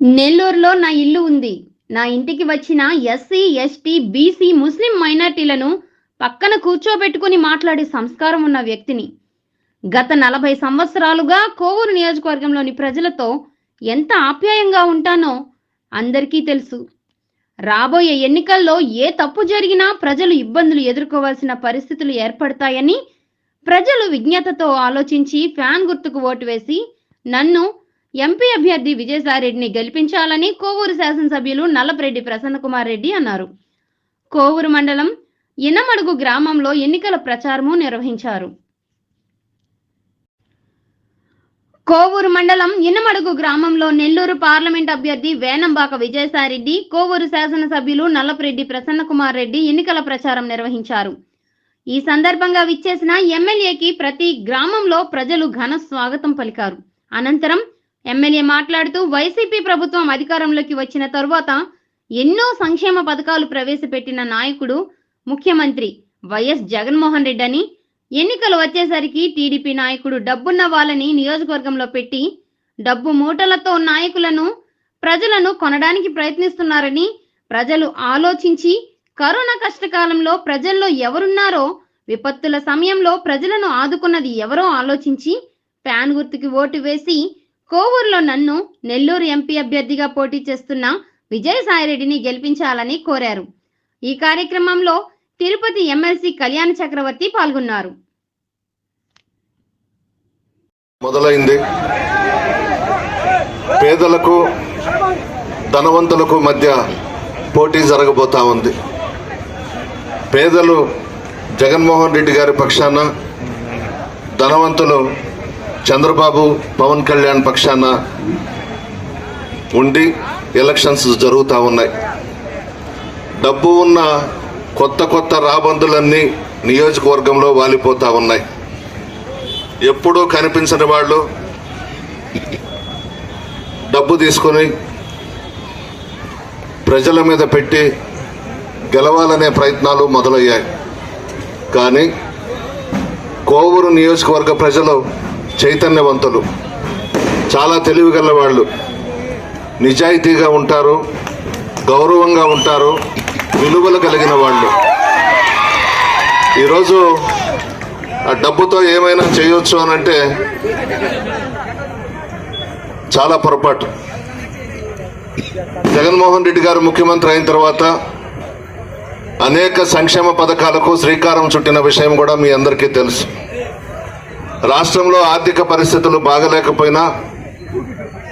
నెల్లూరులో నా ఇల్లు ఉంది. నా ఇంటికి వచ్చిన ఎస్సీ ఎస్టీ బీసీ ముస్లిం మైనార్టీలను పక్కన కూర్చోబెట్టుకుని మాట్లాడే సంస్కారం ఉన్న వ్యక్తిని. గత నలభై సంవత్సరాలుగా కోవూరు నియోజకవర్గంలోని ప్రజలతో ఎంత ఆప్యాయంగా ఉంటానో అందరికీ తెలుసు. రాబోయే ఎన్నికల్లో ఏ తప్పు జరిగినా ప్రజలు ఇబ్బందులు ఎదుర్కోవాల్సిన పరిస్థితులు ఏర్పడతాయని ప్రజలు విజ్ఞతతో ఆలోచించి ఫ్యాన్ గుర్తుకు ఓటు వేసి నన్ను ఎంపీ అభ్యర్థి విజయసాయిరెడ్డిని గెలిపించాలని కోవూరు శాసనసభ్యులు నల్లపరెడ్డి ప్రసన్నకుమార్ రెడ్డి అన్నారు. కోవూరు మండలం ఇనమడుగు గ్రామంలో ఎన్నికల ప్రచారము నిర్వహించారు. కోవూరు మండలం ఇనమడుగు గ్రామంలో నెల్లూరు పార్లమెంట్ అభ్యర్థి వేనంబాక విజయసాయిరెడ్డి కోవూరు శాసనసభ్యులు నల్లపరెడ్డి ప్రసన్నకుమార్ రెడ్డి ఎన్నికల ప్రచారం నిర్వహించారు. ఈ సందర్భంగా విచ్చేసిన ఎమ్మెల్యేకి ప్రతి గ్రామంలో ప్రజలు ఘన స్వాగతం పలికారు. అనంతరం ఎమ్మెల్యే మాట్లాడుతూ వైసీపీ ప్రభుత్వం అధికారంలోకి వచ్చిన తరువాత ఎన్నో సంక్షేమ పథకాలు ప్రవేశపెట్టిన నాయకుడు ముఖ్యమంత్రి వైఎస్ జగన్మోహన్ రెడ్డి అని ఎన్నికలు వచ్చేసరికి టీడీపీ నాయకుడు డబ్బున్న వాళ్ళని నియోజకవర్గంలో పెట్టి డబ్బు మూటలతో నాయకులను ప్రజలను కొనడానికి ప్రయత్నిస్తున్నారని ప్రజలు ఆలోచించి కరోనా కష్టకాలంలో ప్రజల్లో ఎవరున్నారో విపత్తుల సమయంలో ప్రజలను ఆదుకున్నది ఎవరో ఆలోచించి ఫ్యాన్ గుర్తుకి ఓటు వేసి కోవూరులో నన్ను నెల్లూరు ఎంపీ అభ్యర్థిగా పోటీ చేస్తున్న విజయసాయిరెడ్డిని గెలిపించాలని కోరారు. ఈ కార్యక్రమంలో తిరుపతి ఎమ్మెల్సీ కళ్యాణ చక్రవర్తి పాల్గొన్నారు. మొదలైంది. పేదలకు ధనవంతులకు మధ్య పోటీ జరగబోతా ఉంది. పేదలు జగన్మోహన్ రెడ్డి గారి పక్షాన ధనవంతులు చంద్రబాబు పవన్ కళ్యాణ్ పక్షాన ఉండి ఎలక్షన్స్ జరుగుతూ ఉన్నాయి. డబ్బు ఉన్న కొత్త కొత్త రాబందులన్నీ నియోజకవర్గంలో వాలిపోతూ ఉన్నాయి. ఎప్పుడూ కనిపించని వాళ్ళు డబ్బు తీసుకొని ప్రజల మీద పెట్టి గెలవాలనే ప్రయత్నాలు మొదలయ్యాయి. కానీ కోవూరు నియోజకవర్గ ప్రజలు చైతన్యవంతులు. చాలా తెలివిగల వాళ్ళు. నిజాయితీగా ఉంటారు గౌరవంగా ఉంటారు విలువలు కలిగిన వాళ్ళు. ఈరోజు ఆ డబ్బుతో ఏమైనా చేయొచ్చు అని అంటే చాలా పొరపాటు. జగన్మోహన్ రెడ్డి గారు ముఖ్యమంత్రి అయిన తర్వాత అనేక సంక్షేమ పథకాలకు శ్రీకారం చుట్టిన విషయం కూడా మీ అందరికీ తెలుసు. రాష్ట్రంలో ఆర్థిక పరిస్థితులు బాగలేకపోయినా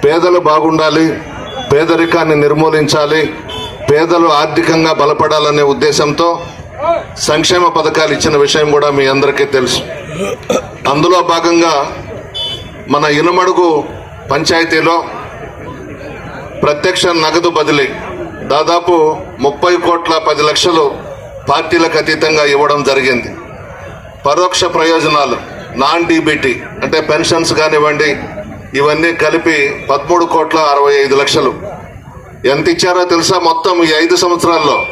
పేదలు బాగుండాలి పేదరికాన్ని నిర్మూలించాలి పేదలు ఆర్థికంగా బలపడాలనే ఉద్దేశంతో సంక్షేమ పథకాలు ఇచ్చిన విషయం కూడా మీ అందరికీ తెలుసు. అందులో భాగంగా మన ఇనుమడుగు పంచాయతీలో ప్రత్యక్ష నగదు బదిలీ దాదాపు ముప్పై కోట్ల పది లక్షలు పార్టీలకు అతీతంగా ఇవ్వడం జరిగింది. పరోక్ష ప్రయోజనాలు నాన్ డీబీటీ అంటే పెన్షన్స్ కానివ్వండి ఇవన్నీ కలిపి పదమూడు కోట్ల అరవై ఐదు లక్షలు. ఎంత ఇచ్చారో తెలుసా? మొత్తం ఈ ఐదు సంవత్సరాల్లో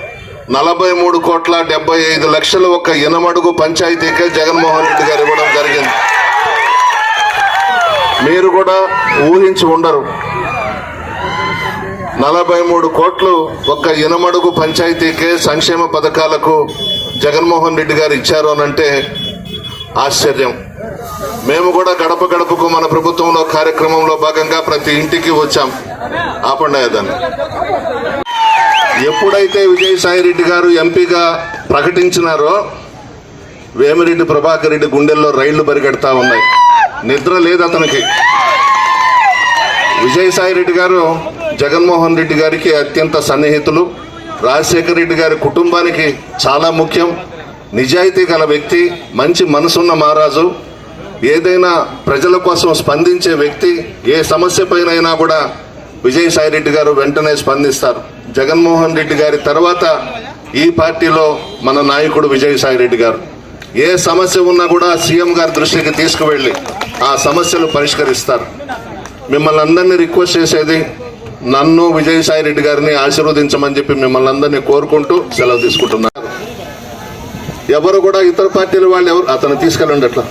నలభై మూడు కోట్ల డెబ్బై ఐదు లక్షలు ఒక ఇనమడుగు పంచాయతీకే జగన్మోహన్ రెడ్డి గారు ఇవ్వడం జరిగింది. మీరు కూడా ఊహించి ఉండరు. నలభై మూడు కోట్లు ఒక్క ఇనమడుగు పంచాయతీకే సంక్షేమ పథకాలకు జగన్మోహన్ రెడ్డి గారు ఇచ్చారు అనంటే ఆశ్చర్యం. మేము కూడా గడప గడపకు మన ప్రభుత్వంలో కార్యక్రమంలో భాగంగా ప్రతి ఇంటికి వచ్చాం. ఆపండి దాన్ని. ఎప్పుడైతే విజయసాయి రెడ్డి గారు ఎంపీగా ప్రకటించినారో వేమిరెడ్డి ప్రభాకర్ రెడ్డి గుండెల్లో రైళ్ళు బరిగెడతా ఉన్నాయి. నిద్ర లేదు అతనికి. విజయసాయి రెడ్డి గారు జగన్మోహన్ రెడ్డి గారికి అత్యంత సన్నిహితులు. రాజశేఖర రెడ్డి గారి కుటుంబానికి చాలా ముఖ్యం. నిజాయితీ గల వ్యక్తి మంచి మనసున్న మహారాజు. ఏదైనా ప్రజల కోసం స్పందించే వ్యక్తి ఏ సమస్య పైనైనా కూడా విజయసాయి రెడ్డి గారు వెంటనే స్పందిస్తారు. జగన్మోహన్ రెడ్డి గారి తర్వాత ఈ పార్టీలో మన నాయకుడు విజయసాయి రెడ్డి గారు. ఏ సమస్య ఉన్నా కూడా సీఎం గారి దృష్టికి తీసుకువెళ్ళి ఆ సమస్యలు పరిష్కరిస్తారు. మిమ్మల్ని అందరినీ రిక్వెస్ట్ చేసేది నన్ను విజయసాయి రెడ్డి గారిని ఆశీర్వదించమని చెప్పి మిమ్మల్ని అందరినీ కోరుకుంటూ సెలవు తీసుకుంటున్నారు ఎవరు కూడా ఇతర పార్టీల వాళ్ళు ఎవరు అతను తీసుకెళ్ళండి అట్లా.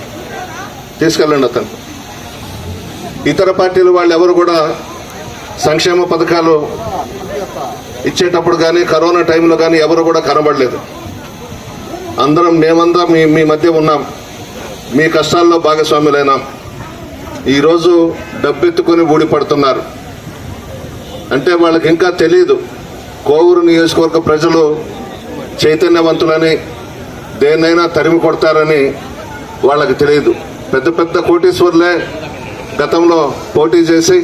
తీసుకెళ్ళండి అతను. ఇతర పార్టీలు వాళ్ళు ఎవరు కూడా సంక్షేమ పథకాలు ఇచ్చేటప్పుడు కానీ కరోనా టైంలో కానీ ఎవరు కూడా కనబడలేదు. అందరం మేమంతా మీ మీ మధ్య ఉన్నాం. మీ కష్టాల్లో భాగస్వాములైనాం. ఈరోజు డబ్బెత్తుకొని ఊడిపడుతున్నారు. అంటే వాళ్ళకి ఇంకా తెలియదు కోవూరు నియోజకవర్గ ప్రజలు చైతన్యవంతులని దేన్నైనా తరిమి కొడతారని వాళ్ళకి తెలియదు పెద్ద పెద్ద కోటీశ్వర్లే గతంలో పోటీ చేసి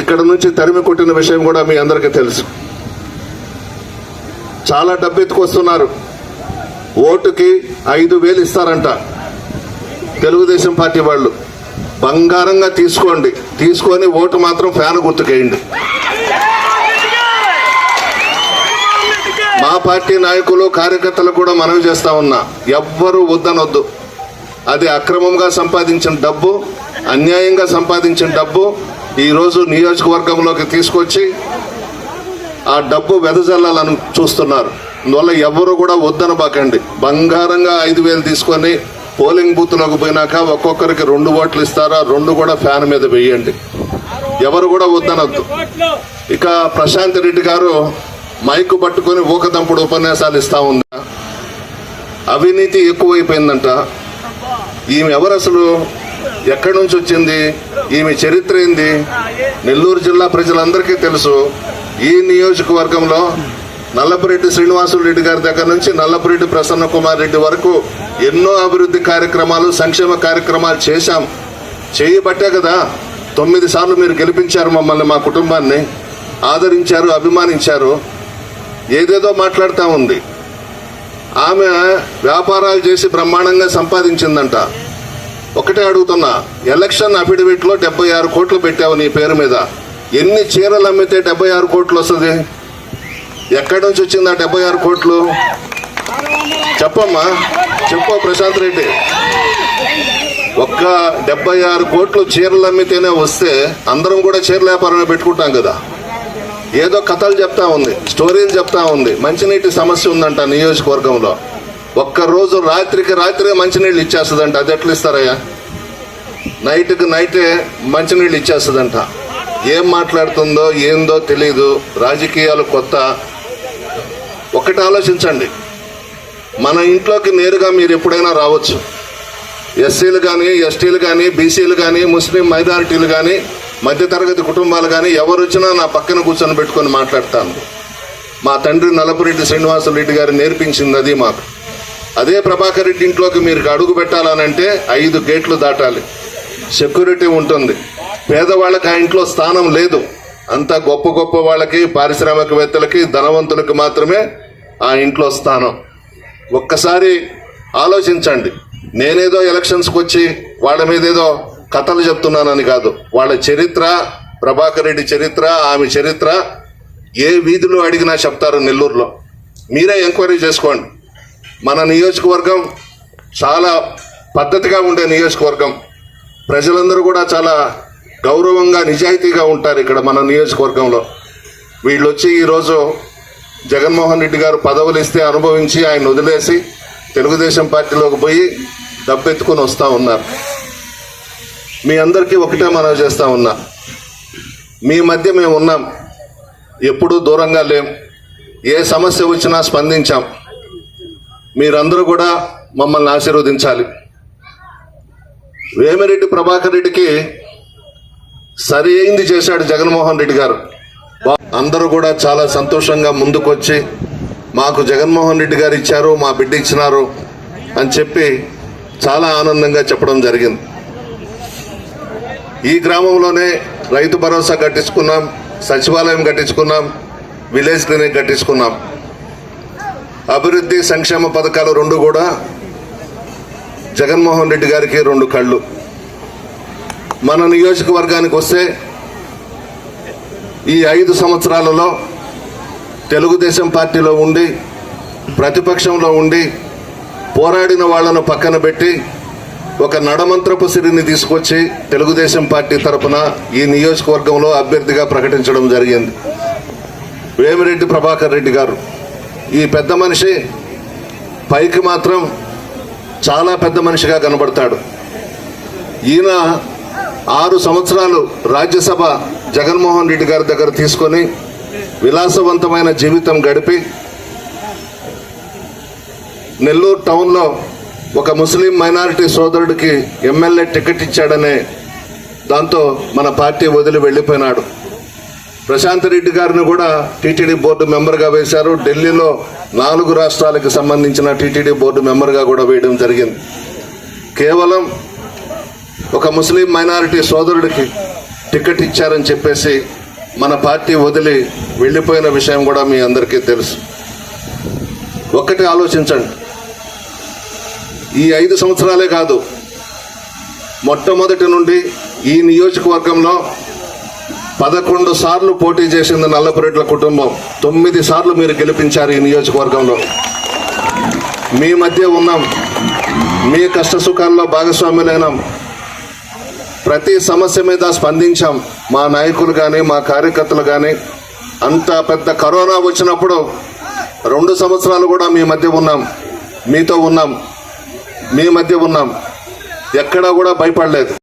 ఇక్కడ నుంచి తరిమి కొట్టిన విషయం కూడా మీ అందరికీ తెలుసు. చాలా డబ్బు ఎత్తుకొస్తున్నారు ఓటుకి ఐదు వేలు ఇస్తారంట తెలుగుదేశం పార్టీ వాళ్ళు. బంగారంగా తీసుకోండి. తీసుకొని ఓటు మాత్రం ఫ్యాన్ గుర్తుకేయండి. మా పార్టీ నాయకులు కార్యకర్తలు కూడా మనవి చేస్తా ఉన్నా. ఎవ్వరూ వద్దనొద్దు. అది అక్రమంగా సంపాదించిన డబ్బు అన్యాయంగా సంపాదించిన డబ్బు ఈరోజు నియోజకవర్గంలోకి తీసుకొచ్చి ఆ డబ్బు వెదజల్లాలని చూస్తున్నారు. అందువల్ల ఎవరు కూడా వద్దనబాకండి. బంగారంగా ఐదు వేలు తీసుకొని పోలింగ్ బూత్లోకి పోయినాక ఒక్కొక్కరికి రెండు ఓట్లు ఇస్తారా రెండు కూడా ఫ్యాన్ మీద వేయండి. ఎవరు కూడా వద్దనొద్దు. ఇక ప్రశాంత్ రెడ్డి గారు మైకు పట్టుకొని ఊకదంపుడు ఉపన్యాసాలు ఇస్తా ఉందా అవినీతి ఎక్కువైపోయిందంట. ఈమె ఎవరు అసలు? ఎక్కడి నుంచి వచ్చింది? ఈమె చరిత్ర ఏంది? నెల్లూరు జిల్లా ప్రజలందరికీ తెలుసు. ఈ నియోజకవర్గంలో నల్లపురెడ్డి శ్రీనివాసులు రెడ్డి గారి దగ్గర నుంచి నల్లపురెడ్డి ప్రసన్న కుమార్ రెడ్డి వరకు ఎన్నో అభివృద్ధి కార్యక్రమాలు సంక్షేమ కార్యక్రమాలు చేశాం. చేయబట్టే కదా? తొమ్మిది సార్లు మీరు గెలిపించారు మమ్మల్ని మా కుటుంబాన్ని. ఆదరించారు అభిమానించారు. ఏదేదో మాట్లాడుతూ ఉంది. ఆమె వ్యాపారాలు చేసి బ్రహ్మాండంగా సంపాదించిందంట. ఒకటే అడుగుతున్నా ఎలక్షన్ అఫిడవిట్లో డెబ్బై ఆరు కోట్లు పెట్టావు నీ పేరు మీద. ఎన్ని చీరలు అమ్మితే డెబ్బై ఆరు కోట్లు వస్తుంది? ఎక్కడి నుంచి వచ్చింది ఆ డెబ్బై ఆరు కోట్లు? చెప్పమ్మా చెప్పు ప్రశాంత్ రెడ్డి. ఒక్క డెబ్బై ఆరు కోట్లు చీరలు అమ్మితేనే వస్తే అందరం కూడా చీరల వ్యాపారమే పెట్టుకుంటాం కదా. ఏదో కథలు చెప్తా ఉంది స్టోరీలు చెప్తా ఉంది. మంచినీటి సమస్య ఉందంట నియోజకవర్గంలో. ఒక్క రోజు రాత్రికి రాత్రే మంచినీళ్ళు ఇచ్చేస్తుందంట. అది ఎట్లా ఇస్తారయ్యా? నైట్కి నైటే మంచినీళ్ళు ఇచ్చేస్తుందంట. ఏం మాట్లాడుతుందో ఏందో తెలియదు రాజకీయాలు కొత్త. ఒకటి ఆలోచించండి. మన ఇంట్లోకి నేరుగా మీరు ఎప్పుడైనా రావచ్చు. ఎస్సీలు కానీ ఎస్టీలు కానీ బీసీలు కానీ ముస్లిం మైనారిటీలు కానీ మధ్యతరగతి కుటుంబాలు కానీ ఎవరు వచ్చినా నా పక్కన కూర్చొని పెట్టుకొని మాట్లాడతాను. మా తండ్రి నలపరెడ్డి శ్రీనివాసరెడ్డి రెడ్డి గారు నేర్పించింది అది మాకు. అదే ప్రభాకర్ రెడ్డి ఇంట్లోకి మీరు అడుగు పెట్టాలనంటే ఐదు గేట్లు దాటాలి. సెక్యూరిటీ ఉంటుంది. పేదవాళ్ళకి ఆ ఇంట్లో స్థానం లేదు. అంతా గొప్ప గొప్ప వాళ్ళకి పారిశ్రామికవేత్తలకి ధనవంతులకి మాత్రమే ఆ ఇంట్లో స్థానం. ఒక్కసారి ఆలోచించండి. నేనేదో ఎలక్షన్స్కి వచ్చి వాళ్ళ మీద ఏదో కథలు చెప్తున్నానని కాదు. వాళ్ళ చరిత్ర ప్రభాకర్ రెడ్డి చరిత్ర ఆమె చరిత్ర ఏ వీధిలో అడిగినా చెప్తారు నెల్లూరులో. మీరే ఎంక్వైరీ చేసుకోండి. మన నియోజకవర్గం చాలా పద్ధతిగా ఉండే నియోజకవర్గం. ప్రజలందరూ కూడా చాలా గౌరవంగా నిజాయితీగా ఉంటారు ఇక్కడ మన నియోజకవర్గంలో. వీళ్ళు వచ్చి ఈరోజు జగన్మోహన్ రెడ్డి గారు పదవులు ఇస్తే అనుభవించి ఆయన వదిలేసి తెలుగుదేశం పార్టీలోకి పోయి డబ్బెత్తుకొని వస్తూ ఉన్నారు. మీ అందరికీ ఒకటే మనవి చేస్తా ఉన్నా. మీ మధ్య మేము ఉన్నాం. ఎప్పుడూ దూరంగా లేం. ఏ సమస్య వచ్చినా స్పందించాం. మీరందరూ కూడా మమ్మల్ని ఆశీర్వదించాలి. వేమిరెడ్డి ప్రభాకర్ రెడ్డికి సరి అయింది చేశాడు జగన్మోహన్ రెడ్డి గారు. అందరూ కూడా చాలా సంతోషంగా ముందుకొచ్చి మాకు జగన్మోహన్ రెడ్డి గారు ఇచ్చారు మా బిడ్డ ఇచ్చినారు అని చెప్పి చాలా ఆనందంగా చెప్పడం జరిగింది. ఈ గ్రామంలోనే రైతు భరోసా కట్టించుకున్నాం సచివాలయం కట్టించుకున్నాం విలేజ్ క్లినిక్ కట్టించుకున్నాం. అభివృద్ధి సంక్షేమ పథకాలు రెండు కూడా జగన్మోహన్ రెడ్డి గారికి రెండు కళ్ళు. మన నియోజకవర్గానికి వస్తే ఈ ఐదు సంవత్సరాలలో తెలుగుదేశం పార్టీలో ఉండి ప్రతిపక్షంలో ఉండి పోరాడిన వాళ్ళను పక్కన పెట్టి ఒక నడమంత్రపు సిరిని తీసుకొచ్చి తెలుగుదేశం పార్టీ తరపున ఈ నియోజకవర్గంలో అభ్యర్థిగా ప్రకటించడం జరిగింది. వేమిరెడ్డి ప్రభాకర్ రెడ్డి గారు. ఈ పెద్ద మనిషి పైకి మాత్రం చాలా పెద్ద మనిషిగా కనబడతాడు. ఈయన ఆరు సంవత్సరాలు రాజ్యసభ జగన్మోహన్ రెడ్డి గారి దగ్గర తీసుకొని విలాసవంతమైన జీవితం గడిపి నెల్లూరు టౌన్లో ఒక ముస్లిం మైనారిటీ సోదరుడికి ఎమ్మెల్యే టికెట్ ఇచ్చాడనే దాంతో మన పార్టీ వదిలి వెళ్ళిపోయినాడు. ప్రశాంత్ రెడ్డి గారిని కూడా టీటీడీ బోర్డు మెంబర్గా వేశారు. ఢిల్లీలో నాలుగు రాష్ట్రాలకు సంబంధించిన టీటీడీ బోర్డు మెంబర్గా కూడా వేయడం జరిగింది. కేవలం ఒక ముస్లిం మైనారిటీ సోదరుడికి టికెట్ ఇచ్చారని చెప్పేసి మన పార్టీ వదిలి వెళ్ళిపోయిన విషయం కూడా మీ అందరికీ తెలుసు. ఒక్కటి ఆలోచించండి. ఈ ఐదు సంవత్సరాలే కాదు. మొట్టమొదటి నుండి ఈ నియోజకవర్గంలో పదకొండు సార్లు పోటీ చేసింది నల్లపురెడ్ల కుటుంబం. తొమ్మిది సార్లు మీరు గెలిపించారు ఈ నియోజకవర్గంలో. మీ మధ్య ఉన్నాం. మీ కష్ట సుఖాల్లో భాగస్వాములైనాం. ప్రతి సమస్య మీద స్పందించాం. మా నాయకులు కానీ మా కార్యకర్తలు కానీ అంత పెద్ద కరోనా వచ్చినప్పుడు రెండు సంవత్సరాలు కూడా మీ మధ్య ఉన్నాం. మీతో ఉన్నాం. మీ మధ్య ఉన్నాం. ఎక్కడా కూడా భయపడలేదు.